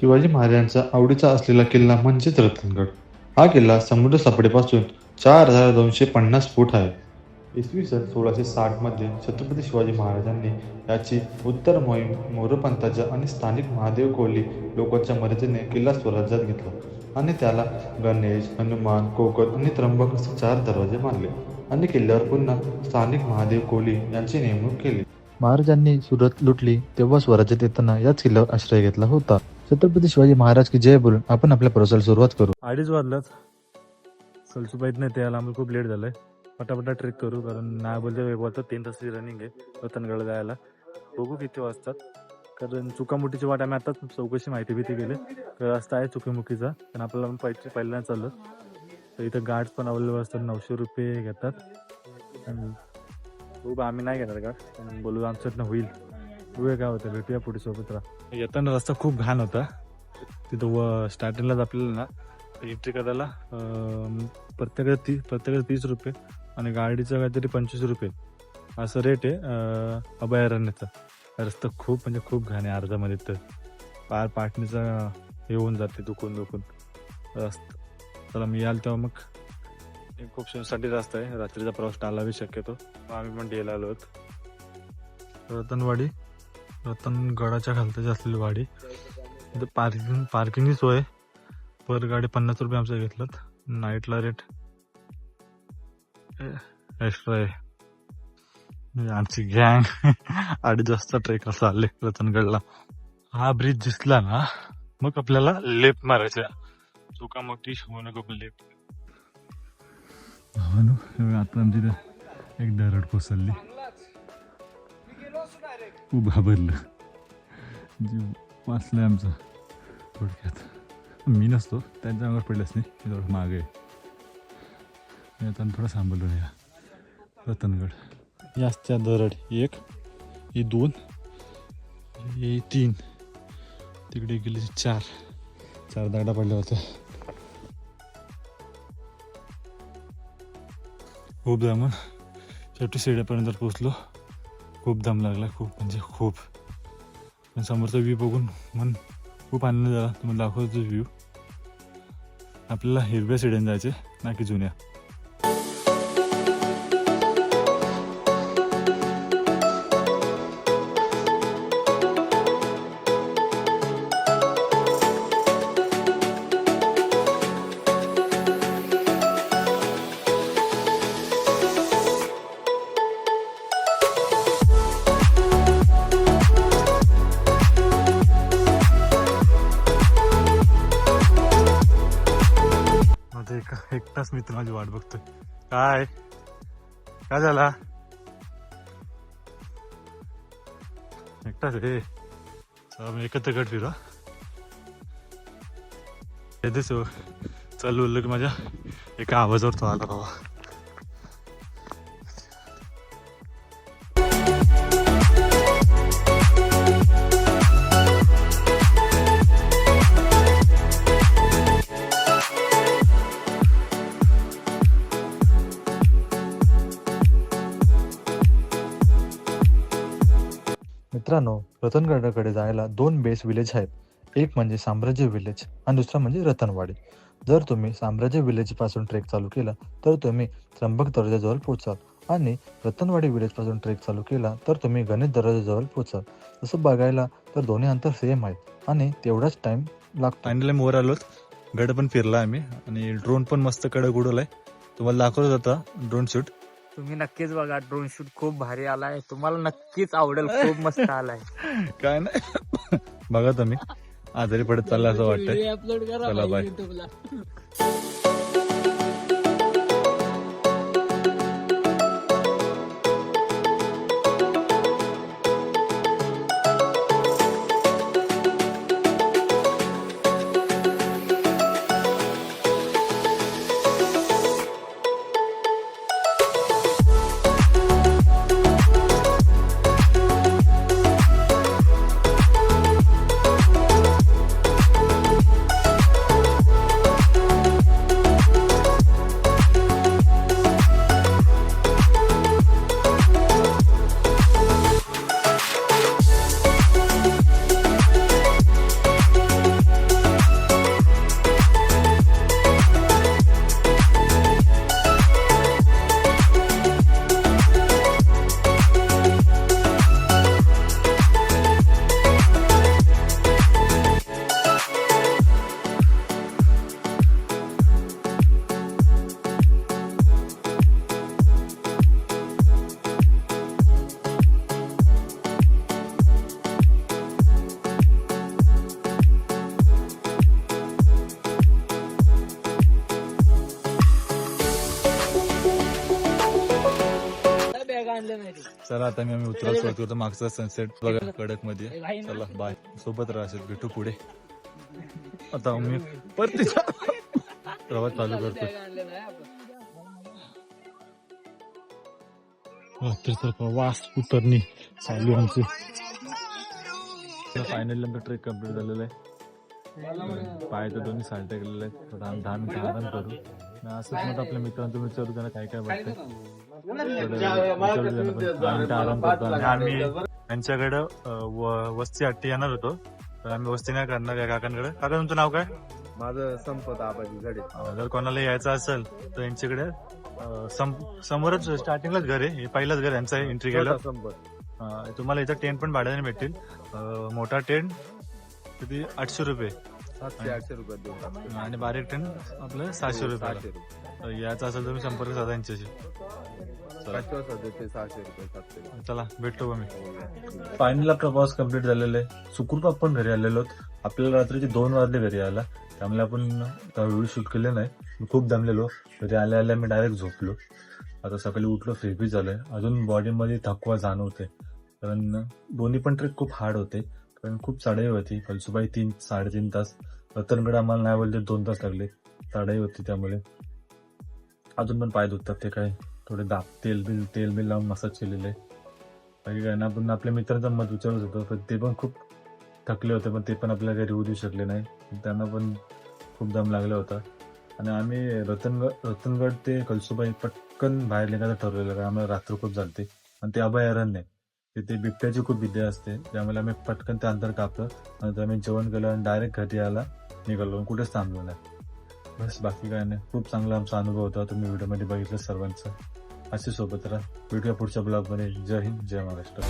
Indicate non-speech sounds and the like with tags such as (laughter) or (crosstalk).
शिवाजी महाराजांचा आवडीचा असलेला किल्ला म्हणजेच रतनगड. हा किल्ला समुद्र सापडीपासून चार हजार दोनशे पन्नास फूट आहे. इसवी सन सोळाशे साठमध्ये छत्रपती शिवाजी महाराजांनी याची उत्तर मोहीम मोरपंथाच्या आणि स्थानिक महादेव कोहली लोकांच्या मदतीने किल्ला स्वराज्यात घेतला आणि त्याला गणेश हनुमान कोकण आणि त्र्यंबक असे चार दरवाजे मानले आणि किल्ल्यावर पुन्हा स्थानिक महादेव कोहली यांची नेमणूक केली. महाराजांनी सुरत लुटली तेव्हा स्वराज्यात येताना याच किल्ल्यावर आश्रय घेतला होता. छत्रपती शिवाजी महाराज की जय बोलून आपण आपल्या प्रवासाला सुरुवात करू. अडीच वाजलात सलसुबाईत नाही ते यायला आम्हाला खूप लेट झालंय. पटापटा ट्रेक करू कारण नाही बोलते तीन तासची रनिंग आहे रतनगड जायला. बघू किती वाजतात. कारण चुकामुटीची वाट आम्ही आताच चौकशी माहिती भीती गेली रस्ता आहे चुकीमुखीचा पण आपल्याला पैसे पहिल्यांदा चाललं. तर इथं गार्ड्स पण अवेलेबल असतात नऊशे रुपये घेतात. आणि बघू आम्ही नाही घेणार गार्ड बोलू आमच्यातनं होईल. बघूया काय होतं भेटूया पुढे सोबत राहा. येताना रस्ता खूप घाण होता. तिथं व स्टार्टिंगलाच आपल्याला ना एंट्री करायला अं, प्रत्येकाला ती प्रत्येकाला तीस रुपये आणि गाडीचं काहीतरी पंचवीस रुपये. असं रेट आहे अभयारण्याचा. रस्ता खूप म्हणजे खूप घाण आहे अर्धामध्ये तर. पार पाटणीचा हे होऊन जाते दुखून दुखून. रस्ता. चला मी याल तेव्हा मग. एक साठी रस्ता आहे. रात्रीचा प्रवास टाळावी शक्यतो. आम्ही पण डेला आलो आहोत. रतनवाडी. रतनगडाच्या खालती असलेली वाडी इथं पार्किंग पार्किंगची सोय. पर गाडी पन्नास रुपये आमचं घेतलं नाईटला रेट एक्स्ट्रा आहे. म्हणजे आमची गँग अडीच वाजता ट्रेक असं आले रतनगडला हा ब्रिज दिसला ना मग आपल्याला लेफ्ट मारायचा चुका मोठी होऊ नको पण लेफ्ट आता आमची एक दरड कोसळली. खूप घाबरलं जीव आहे आमचा. थोडक्यात. मी नसतो त्यांच्या अंगावर पडल्यास नाही. मी थोडं मागे. आहे. मी आता थोडं सांभाळून या रतनगड. याच त्या दरड एक ही दोन ही तीन. तिकडे गेले चार. चार दाडा पडल्या होत्या. खूप जामून शेवटी शेड्यापर्यंत पोचलो खूप दम लागला खूप म्हणजे खूप. पण समोरचा व्ह्यू बघून मन खूप आनंद झाला. तुम्हाला दाखवतो व्ह्यू आपल्याला हिरव्या सिड्यान जायचे ना की जुन्या? एकटाच मित्र माझी वाट बघतोय. काय? काय झाला? एकटाच रे मी एकत्र गट फिरा दिसो चालू चल बोललो की माझ्या. एका आवाजावर तो आला बाबा. मित्रांनो रतनगडाकडे जायला दोन बेस विलेज आहेत. एक म्हणजे साम्राज्य विलेज आणि दुसरा म्हणजे रतनवाडी. जर तुम्ही साम्राज्य विलेजपासून ट्रेक चालू केला तर तुम्ही त्र्यंबक दर्जाजवळ पोहोचाल आणि रतनवाडी विलेजपासून ट्रेक चालू केला तर तुम्ही गणेश दर्जाजवळ पोहोचाल. तसं बघायला तर दोन्ही अंतर सेम आहेत आणि तेवढाच टाइम लागतो. फायनली मोर आलोत. गड पण फिरला आम्ही आणि ड्रोन पण मस्त कडक उडवलाय. तुम्हाला दाखवत होता ड्रोन शूट तुम्ही नक्कीच बघा ड्रोन शूट खूप भारी आलाय. तुम्हाला नक्कीच आवडेल खूप मस्त आलाय. (laughs) काय नाही. (laughs) बघा तुम्ही. आजारी पडत चालला असं वाटतंय. अपलोड चला, bye. चला आता मी आम्ही उतरायला सुरुवात करतो मागचा सनसेट बघा कडकमध्ये चला बाय सोबत राहत भेटू पुढे. आता मी परत प्रवास चालू करतो. प्रवास उतरणी चालू आमची. फायनली आमचा ट्रेक कंप्लीट झालेला आहे. पाय तर दोन्ही साल्ट केलेलं आहेत. थोडं धान दहा करू. असंच मग आपल्या मित्रांचं विचारू त्यांना काय काय वाटतं आम्ही यांच्याकडं वस्ती अट्टी येणार होतो. तर आम्ही वस्ती नाही करणार या काकांकडे. काका तुमचं नाव काय? माझं संपत आबाजी गडे अं, जर कोणाला यायचं असेल तर यांच्याकडे समोरच स्टार्टिंगलाच घर आहे. हे पहिलंच घर यांचं आहे एंट्री केलं संपत. तुम्हाला इथं टेंट पण भाड्याने भेटतील. मोठा टेंट किती? आठशे रुपये. सातशे आठशे टाकतो. आणि बारीक टेंट आपलं रुपये सहाशे रुपये. याचा असेल तुम्ही संपर्क साधा यांच्याशी. चला भेटतो आम्ही फायनल आपला प्रवास कंप्लीट झालेला आहे. सुखरूप आपण घरी आलेलो. आपल्याला रात्रीचे दोन वाजले घरी यायला. त्यामुळे आपण व्हिडिओ शूट केले नाही. मी खूप दमलेलो. घरी आल्या आल्या मी डायरेक्ट झोपलो. आता सकाळी उठलो फ्रेश बी झालोय. अजून बॉडीमध्ये थकवा जाणवते कारण दोन्ही पण ट्रेक खूप हार्ड होते. कारण खूप चढाई होती. फलसुबाई तीन साडेतीन तास. रतनगड आम्हाला नाही बोलते दोन तास लागले. चढाई होती त्यामुळे. अजून पण पाय दुखतात ते काय. थोडे दाब तेल बिल तेल बिल लावून मसाज केलेले. बाकी काय ना आपण आपल्या मित्रांचं मत विचारत होतो पण ते पण खूप थकले होते पण ते पण आपल्याला काही येऊ देऊ शकले नाही. त्यांना पण खूप दम लागला होता. आणि आम्ही रतनगड रतनगड ते कलसुबाई पटकन बाहेर निघायचं ठरवलेलं कारण आम्हाला रात्र खूप चालते आणि ते अभयारण्य तिथे बिबट्याची खूप विद्या असते त्यामुळे आम्ही पटकन ते अंतर कापलं. आणि आम्ही जेवण केलं आणि डायरेक्ट घरी यायला निघालो कुठेच थांबलो नाही. बस बाकी काय नाही. खूप चांगला आमचा अनुभव होता तुम्ही व्हिडिओमध्ये बघितलं सर्वांचा. असे सोबत राहा. भेटूया पुढच्या ब्लॉगमध्ये. जय हिंद जय महाराष्ट्र.